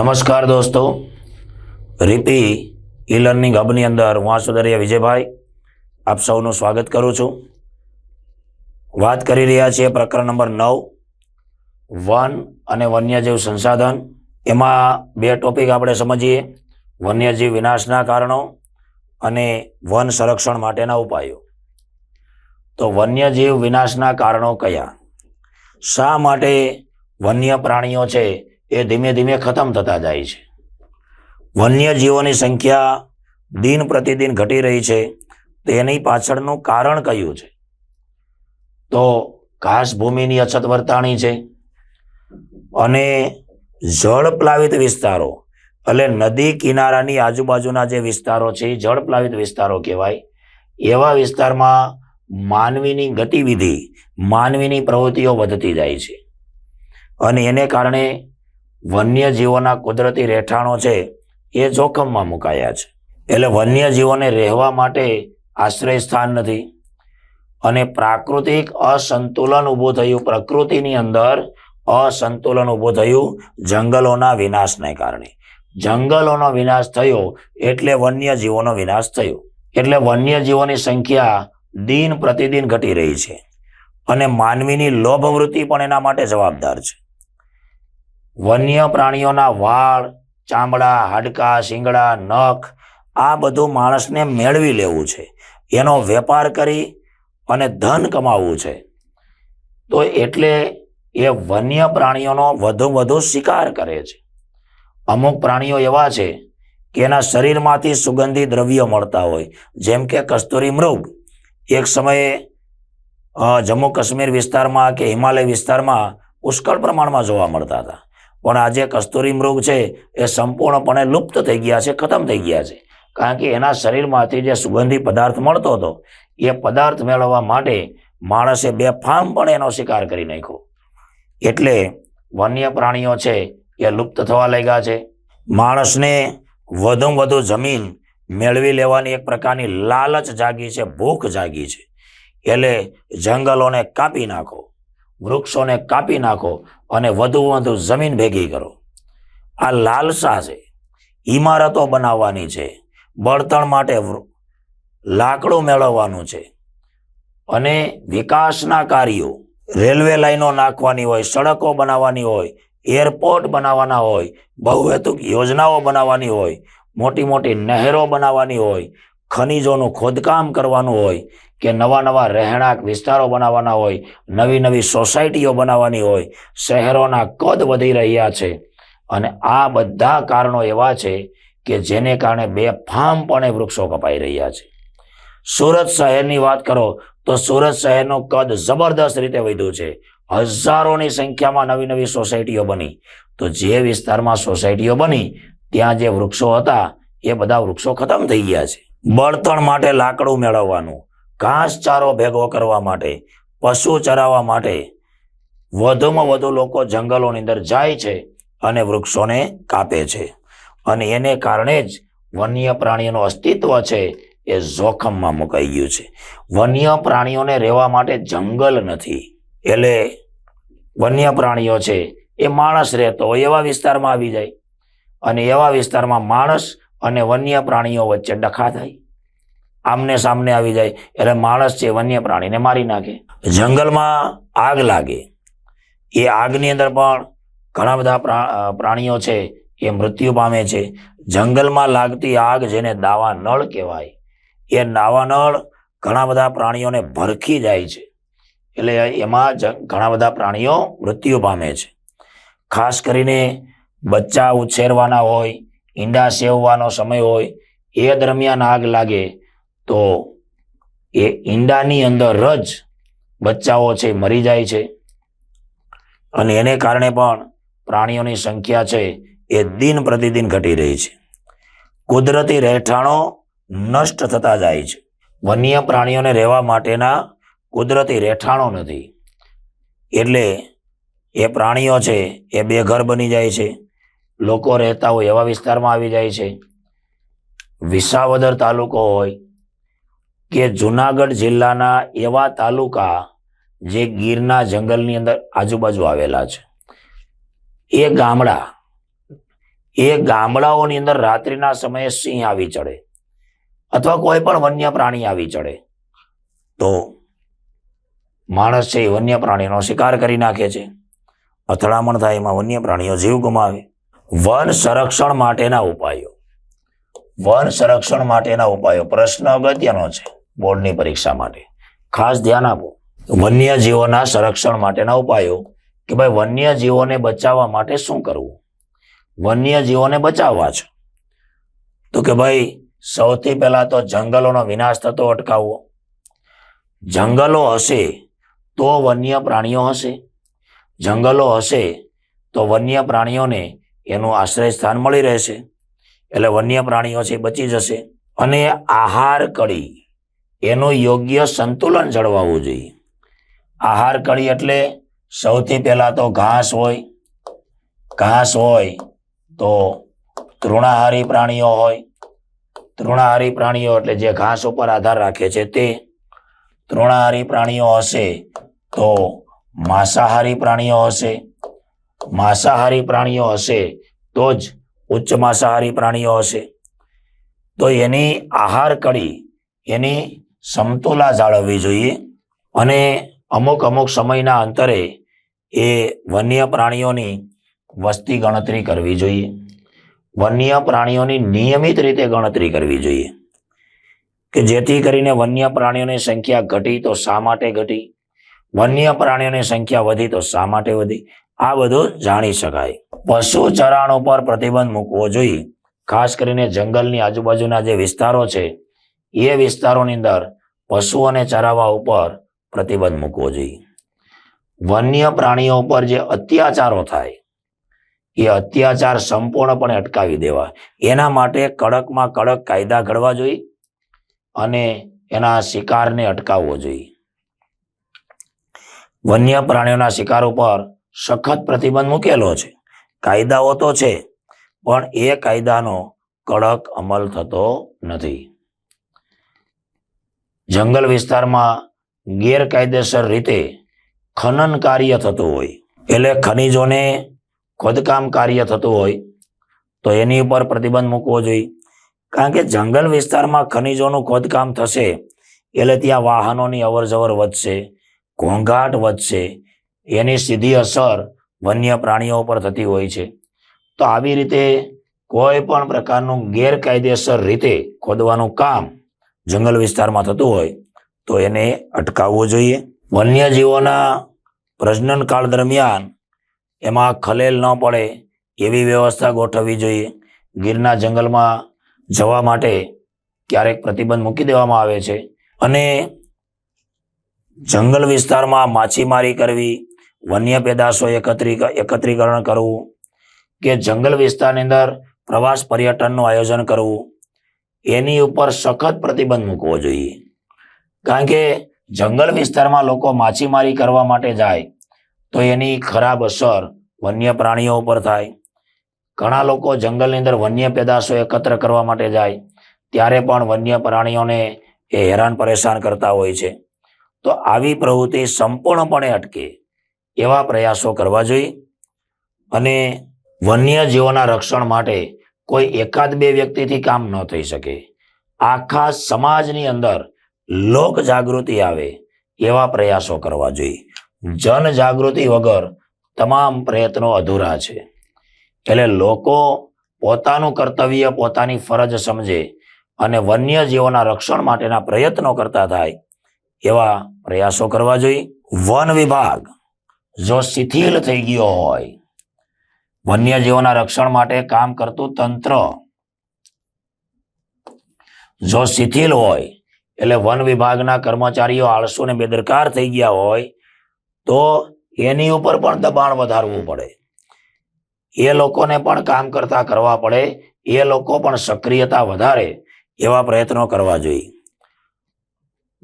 નમસ્કાર દોસ્તો. રીપી e learning હબની અંદર હું આસુદરિયા વિજયભાઈ આપ સૌનું સ્વાગત કરું છું. વાત કરી રહ્યા છીએ પ્રકરણ નંબર નવ, વન અને વન્યજીવ સંસાધન. એમાં બે ટોપિક આપણે સમજીએ, વન્યજીવ વિનાશના કારણો અને વન સંરક્ષણ માટેના ઉપાયો. તો વન્યજીવ વિનાશના કારણો કયા? શા માટે વન્ય પ્રાણીઓ છે? એ ધીમે ધીમે ખતમ થતા જાય છે. વન્યજીવોની સંખ્યા દિન પ્રતિદિન ઘટી રહી છે. તેની પાછળનું કારણ કયું છે? તો ઘાસભૂમિની અછત વર્તાણી છે અને જળ પ્લાવિત વિસ્તારો, એટલે નદી કિનારાની આજુબાજુના જે વિસ્તારો છે, એ જળ પ્લાવિત વિસ્તારો કહેવાય. એવા વિસ્તારમાં માનવીની ગતિવિધિ, માનવીની પ્રવૃત્તિઓ વધતી જાય છે. અને એને કારણે વન્યજીવોના કુદરતી રહેઠાણો છે એ જોખમમાં મુકાયા છે. એટલે વન્યજીવોને રહેવા માટે આશ્રય સ્થાન નથી. અને પ્રાકૃતિક અસંતુલન ઊભું થયું, પ્રકૃતિની અંદર અસંતુલન ઊભું થયું, જંગલોના વિનાશને કારણે. જંગલોનો વિનાશ થયો એટલે વન્યજીવોનો વિનાશ થયો. એટલે વન્યજીવોની સંખ્યા દિન પ્રતિદિન ઘટી રહી છે. અને માનવીની લોભવૃત્તિ પણ એના માટે જવાબદાર છે. વન્ય પ્રાણીઓના વાળ, ચામડા, હાડકા, શિંગડા, નખ, આ બધું માણસને મેળવી લેવું છે. એનો વેપાર કરી અને ધન કમાવવું છે. તો એટલે એ વન્ય પ્રાણીઓનો વધુ વધુ શિકાર કરે છે. અમુક પ્રાણીઓ એવા છે કે એના શરીરમાંથી સુગંધી દ્રવ્યો મળતા હોય. જેમ કે કસ્તુરી મૃગ. એક સમયે જમ્મુ કાશ્મીર વિસ્તારમાં કે હિમાલય વિસ્તારમાં પુષ્કળ પ્રમાણમાં જોવા મળતા હતા. પણ આજે કસ્તુરી મૃગ છે, એ સંપૂર્ણપણે લુપ્ત થઈ ગયા છે, ખતમ થઈ ગયા છે. કારણ કે એના શરીરમાંથી જે સુગંધી પદાર્થ મળતો હતો, એ પદાર્થ મેળવવા માટે માણસે બે ફાર્મ પણ એનો શિકાર કરી નાખ્યો. એટલે વન્ય પ્રાણીઓ છે, એ લુપ્ત થવા લાગ્યા છે. માણસને વધુમાં વધુ જમીન મેળવી લેવાની એક પ્રકારની લાલચ જાગી છે, ભૂખ જાગી છે. એટલે જંગલોને કાપી નાખો. વૃક્ષોને કાપી નાખો અને વધુ વધુ જમીન ભેગી કરો. આ લાલસા છે. ઇમારતો બનાવવાની છે. બળતણ માટે લાકડું મેળવવાનું છે. અને વિકાસના કાર્યો, રેલવે લાઈનો નાખવાની હોય, સડકો બનાવવાની હોય, એરપોર્ટ બનાવવાના હોય, બહુહેતુક યોજનાઓ બનાવવાની હોય, મોટી મોટી નહેરો બનાવવાની હોય, ખનિજોનું ખોદકામ કરવાનું હોય કે નવા નવા રહેણાંક વિસ્તારો બનાવવાના હોય, નવી નવી સોસાયટીઓ બનાવવાની હોય, શહેરોના કદ વધી રહ્યા છે. અને આ બધા કારણો એવા છે કે જેને કારણે બેફામપણે વૃક્ષો કપાઈ રહ્યા છે. સુરત શહેરની વાત કરો તો સુરત શહેરનું કદ જબરદસ્ત રીતે વધ્યું છે. હજારોની સંખ્યામાં નવી નવી સોસાયટીઓ બની. તો જે વિસ્તારમાં સોસાયટીઓ બની, ત્યાં જે વૃક્ષો હતા, એ બધા વૃક્ષો ખતમ થઈ ગયા છે. બળતણ માટે લાકડું મેળવવાનું ઘાસચારો ભેગો કરવા માટે, પશુ ચરાવવા માટે વધુમાં વધુ લોકો જંગલોની અંદર જાય છે અને વૃક્ષોને કાપે છે. અને એને કારણે જ વન્ય પ્રાણીઓનું અસ્તિત્વ છે એ જોખમમાં મુકાઈ ગયું છે. વન્ય પ્રાણીઓને રહેવા માટે જંગલ નથી, એટલે વન્ય પ્રાણીઓ છે એ માણસ રહેતો હોય એવા વિસ્તારમાં આવી જાય. અને એવા વિસ્તારમાં માણસ અને વન્ય પ્રાણીઓ વચ્ચે ડખા થાય. આમને સામને આવી જાય. એટલે માણસ છે, વન્ય પ્રાણીને મારી નાખે. જંગલમાં આગ લાગે. એ આગની અંદર પણ ઘણા બધા પ્રાણીઓ છે, એ મૃત્યુ પામે છે. જંગલમાં લાગતી આગ જેને દાવા નળ કહેવાય. એ દાવા નળ ઘણા બધા પ્રાણીઓને ભરખી જાય છે. એટલે એમાં ઘણા બધા પ્રાણીઓ મૃત્યુ પામે છે. ખાસ કરીને બચ્ચા ઉછેરવાના હોય, ઈંડા સેવવાનો સમય હોય, એ દરમિયાન આગ લાગે. તો એ ઈંડાની અંદર જ બચ્ચાઓ છે, મરી જાય છે. અને એને કારણે પણ પ્રાણીઓની સંખ્યા છે, એ દિન પ્રતિદિન ઘટી રહી છે. કુદરતી રહેઠાણો નષ્ટ થતા જાય છે. વન્ય પ્રાણીઓને રહેવા માટેના કુદરતી રહેઠાણો નથી. એટલે એ પ્રાણીઓ છે, એ બેઘર બની જાય છે. લોકો રહેતા હોય એવા વિસ્તારમાં આવી જાય છે. વિસાવદર તાલુકો હોય કે જુનાગઢ જિલ્લાના એવા તાલુકા જે ગીરના જંગલની અંદર આજુબાજુ આવેલા છે. એ ગામડા, એ ગામડાઓની અંદર રાત્રિના સમયે સિંહ આવી ચડે અથવા કોઈ પણ વન્ય પ્રાણી આવી ચડે તો માણસ છે એ વન્ય પ્રાણીનો શિકાર કરી નાખે છે. અથડામણ થાય એમાં વન્ય પ્રાણીઓ જીવ ગુમાવે. વન સંરક્ષણ માટેના ઉપાયો. વન સંરક્ષણ માટેના ઉપાયો. પ્રશ્ન અગત્યનો છે. બોર્ડની પરીક્ષા માટે. ખાસ ધ્યાન આપો. વન્ય જીવોના સંરક્ષણ માટેના ઉપાયો કે ભાઈ વન્ય જીવોને બચાવવા માટે શું કરવું? વન્ય જીવોને બચાવવા છે. તો કે ભાઈ સૌથી પહેલા તો જંગલોનો વિનાશ થતો અટકાવવો. જંગલો હશે તો વન્ય પ્રાણીઓ હશે. જંગલો હશે તો વન્ય પ્રાણીઓને એનું આશ્રય સ્થાન મળી રહેશે. એટલે વન્ય પ્રાણીઓ છે બચી જશે. અને આહાર કડી એનું યોગ્ય સંતુલન જળવાવું જોઈએ. આહાર કળી એટલે સૌથી પહેલા તો ઘાસ હોય. ઘાસ હોય તો તૃણાહારી પ્રાણીઓ હોય. તૃણાહારી પ્રાણીઓ એટલે જે ઘાસ ઉપર આધાર રાખે છે તે તૃણાહારી પ્રાણીઓ હશે તો માંસાહારી પ્રાણીઓ હશે. માંસાહારી પ્રાણીઓ હશે તો જ ઉચ્ચ માંસાહારી પ્રાણીઓ હશે. તો એની આહાર કડી એની સમતુલા જાળવવી જોઈએ અને અમુક અમુક સમયના અંતરે એ વન્ય પ્રાણીઓની વસ્તી ગણતરી કરવી જોઈએ. વન્ય પ્રાણીઓની નિયમિત રીતે ગણતરી કરવી જોઈએ. કે જેથી કરીને વન્ય પ્રાણીઓની સંખ્યા ઘટી તો શા માટે ઘટી? વન્ય પ્રાણીઓની સંખ્યા વધી તો શા માટે વધી? આ બધું જાણી શકાય. પશુ ચરાણ ઉપર પ્રતિબંધ મૂકવો જોઈએ. ખાસ કરીને જંગલની આજુબાજુના જે વિસ્તારો છે એ વિસ્તારોની અંદર પશુઓને ચરાવવા ઉપર પ્રતિબંધ મૂકવો જોઈએ. વન્ય પ્રાણીઓ ઉપર જે અત્યાચારો થાય, એ અત્યાચાર સંપૂર્ણપણે અટકાવી દેવા. એના માટે કડકમાં કડક કાયદા ઘડવા જોઈએ અને એના શિકારને અટકાવવો જોઈએ. વન્ય પ્રાણીઓના શિકાર ઉપર સખત પ્રતિબંધ મૂકેલો છે. કાયદાઓ તો છે, પણ એ કાયદાનો કડક અમલ થતો નથી. જંગલ વિસ્તારમાં ગેરકાયદેસર રીતે ખનન કાર્ય થતું હોય, એટલે ખનિજોને ખોદકામ કાર્ય થતું હોય, તો એની ઉપર પ્રતિબંધ મૂકવો જોઈએ. કારણ કે જંગલ વિસ્તારમાં ખનિજોનું ખોદકામ થશે, એટલે ત્યાં વાહનોની અવરજવર વધશે, ઘોંઘાટ વધશે, એની સીધી અસર વન્ય પ્રાણીઓ પર થતી હોય છે. તો આવી રીતે કોઈ પણ પ્રકારનું ગેરકાયદેસર રીતે ખોદવાનું કામ જંગલ વિસ્તારમાં થતું હોય, તો એને અટકાવવું જોઈએ. વન્યજીવોના પ્રજનન કાળ દરમિયાન એમાં ખલેલ ન પડે એવી વ્યવસ્થા ગોઠવવી જોઈએ. ગીરના જંગલમાં જવા માટે ક્યારેક પ્રતિબંધ મૂકી દેવામાં આવે છે અને જંગલ વિસ્તારમાં માછીમારી કરવી, વન્ય પેદાશો એકત્રી એકત્રીકરણ કરવું કે જંગલ વિસ્તારની અંદર પ્રવાસ પર્યટનનું આયોજન કરવું એની ઉપર સખત પ્રતિબંધ મૂકવો જોઈએ. કારણ કે જંગલ વિસ્તારમાં લોકો માછીમારી કરવા માટે જાય, તો એની ખરાબ અસર વન્ય પ્રાણીઓ ઉપર થાય. ઘણા લોકો જંગલની અંદર વન્ય પેદાશો એકત્ર કરવા માટે જાય, ત્યારે પણ વન્ય પ્રાણીઓને એ હેરાન પરેશાન કરતા હોય છે. તો આવી પ્રવૃત્તિ સંપૂર્ણપણે અટકે એવા પ્રયાસો કરવા જોઈએ. અને વન્ય જીવોના રક્ષણ માટે કોઈ એકાદ બે વ્યક્તિથી કામ ન થઈ શકે. આખા સમાજની અંદર લોક જાગૃતિ આવે એવા પ્રયાસો કરવા જોઈએ. જન જાગૃતિ વગર તમામ પ્રયત્નો અધૂરા છે. એટલે લોકો પોતાનું કર્તવ્ય, પોતાની ફરજ સમજે અને વન્ય જીવોના રક્ષણ માટેના પ્રયત્નો કરતા થાય એવા પ્રયાસો કરવા જોઈએ. વન વિભાગ જો શિથિલ થઈ ગયો હોય વન્યજીવોના રક્ષણ માટે કામ કરતું તંત્ર. જો શિથિલ હોય, એટલે વન વિભાગના કર્મચારીઓ આળસુ ને બેદરકાર થઈ ગયા હોય, તો એની ઉપર પણ દબાણ વધારવું પડે. એ લોકોને પણ કામ કરતા કરવા પડે, એ લોકો પણ સક્રિયતા વધારે એવા પ્રયત્નો કરવા જોઈએ.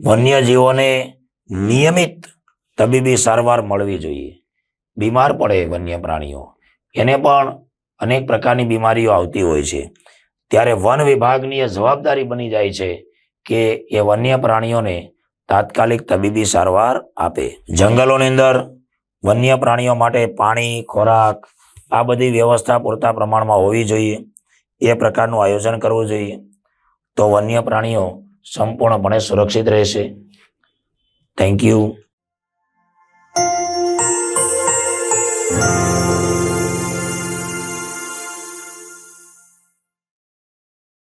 વન્યજીવોને નિયમિત તબીબી સારવાર મળવી જોઈએ. બીમાર પડે વન્ય પ્રાણીઓ. એને પણ અનેક પ્રકારની બીમારીઓ આવતી હોય છે. ત્યારે વન વિભાગની એ જવાબદારી બની જાય છે કે એ વન્ય પ્રાણીઓને તાત્કાલિક તબીબી સારવાર આપે. જંગલોની અંદર વન્ય પ્રાણીઓ માટે પાણી, ખોરાક આ બધી વ્યવસ્થા પૂરતા પ્રમાણમાં હોવી જોઈએ. એ પ્રકારનું આયોજન કરવું જોઈએ. તો વન્ય પ્રાણીઓ સંપૂર્ણપણે સુરક્ષિત રહેશે. Thank you